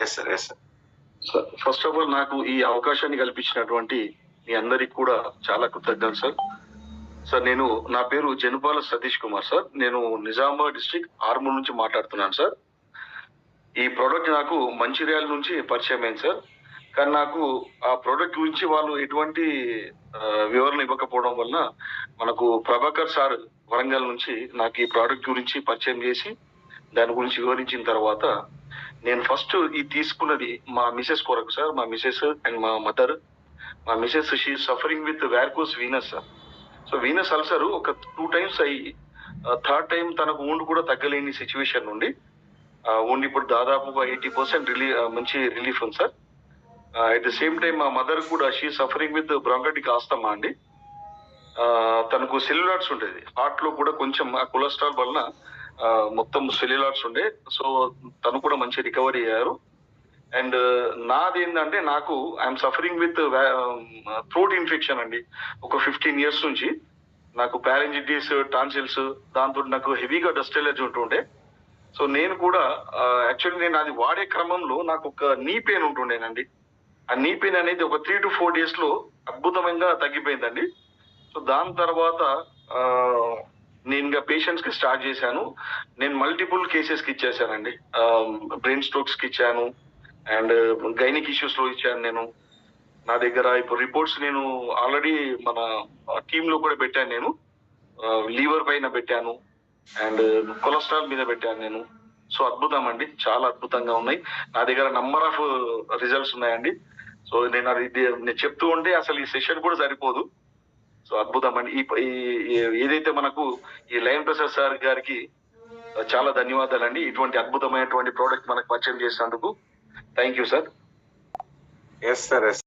Yes sir yes sir sir first of all నాకు ఈ అవకాశాన్ని కల్పించినటువంటి మీ అందరికి కూడా చాలా కృతజ్ఞతలు సార్ సార్ నేను నా పేరు జనుపాల సతీష్ కుమార్ సార్ నేను నిజామాబాద్ డిస్ట్రిక్ట్ ఆర్మూర్ నుంచి మాట్లాడుతున్నాను సార్ ఈ ప్రోడక్ట్ నాకు మంచిర్యాల నుంచి పరిచయం అయింది సార్ కానీ నాకు ఆ ప్రోడక్ట్ గురించి వాళ్ళు ఎటువంటి వివరణ ఇవ్వకపోవడం వలన మనకు ప్రభాకర్ సార్ వరంగల్ నుంచి నాకు ఈ ప్రోడక్ట్ గురించి పరిచయం చేసి దాని గురించి వివరించిన తర్వాత నేను ఫస్ట్ ఇది తీసుకున్నది మా మిసెస్ కొరకు సార్ మా మిసెస్ అండ్ మా మదర్ మా Mrs she suffering with varicose veins sir so veins ulcer ఒక టూ టైమ్స్ అయ్యి థర్డ్ టైం తనకు ఊండ్ కూడా తగ్గలేని సిచ్యువేషన్ నుండి ఊండ్ ఇప్పుడు దాదాపుగా ఎయిటీ పర్సెంట్ రిలీ మంచి రిలీఫ్ ఉంది sir at the same time మా మదర్ కూడా she suffering with bronchitic asthma అండి. తనకు సెల్యులాట్స్ ఉండేది. హార్ట్లో కూడా కొంచెం ఆ కొలెస్ట్రాల్ వలన మొత్తం సెల్యులార్స్ ఉండే. సో తను కూడా మంచి రికవరీ అయ్యారు. అండ్ నాది ఏంటంటే నాకు I'm suffering with throat infection అండి. ఒక ఫిఫ్టీన్ ఇయర్స్ నుంచి. నాకు ప్యారెంజిటీస్ టాన్సిల్స్ దాంతో నాకు హెవీగా డస్ట్ ఎలర్జీ ఉంటుండే. సో నేను కూడా యాక్చువల్లీ నేను అది వాడే క్రమంలో నాకు ఒక నీ పెయిన్ ఉంటుండేనండి. ఆ నీ పెయిన్ అనేది ఒక త్రీ టు ఫోర్ డేస్లో అద్భుతంగా తగ్గిపోయిందండి. సో దాని తర్వాత నేను ఇంకా పేషెంట్స్కి స్టార్ట్ చేశాను. నేను మల్టిపుల్ కేసెస్కి ఇచ్చేసానండి బ్రెయిన్ స్ట్రోక్స్కి ఇచ్చాను. అండ్ గైనిక్ ఇష్యూస్లో ఇచ్చాను నేను. నా దగ్గర ఇప్పుడు రిపోర్ట్స్ నేను ఆల్రెడీ మన టీమ్లో కూడా పెట్టాను నేను. లీవర్ పైన పెట్టాను. అండ్ కొలెస్ట్రాల్ uh, మీద పెట్టాను నేను. సో అద్భుతం అండి చాలా అద్భుతంగా ఉన్నాయి. నా దగ్గర నంబర్ ఆఫ్ రిజల్ట్స్ ఉన్నాయండి. సో నేను అది నేను చెప్తూ ఉంటే అసలు ఈ సెషన్ కూడా సరిపోదు. సో అద్భుతం అండి ఈ ఈ- ఏదైతే మనకు ఈ లయన్ ప్రసాద్ సార్ గారికి చాలా ధన్యవాదాలండి. ఇటువంటి అద్భుతమైనటువంటి ప్రోడక్ట్ మనకు పరిచయం చేసినందుకు. Thank you sir. Yes sir yes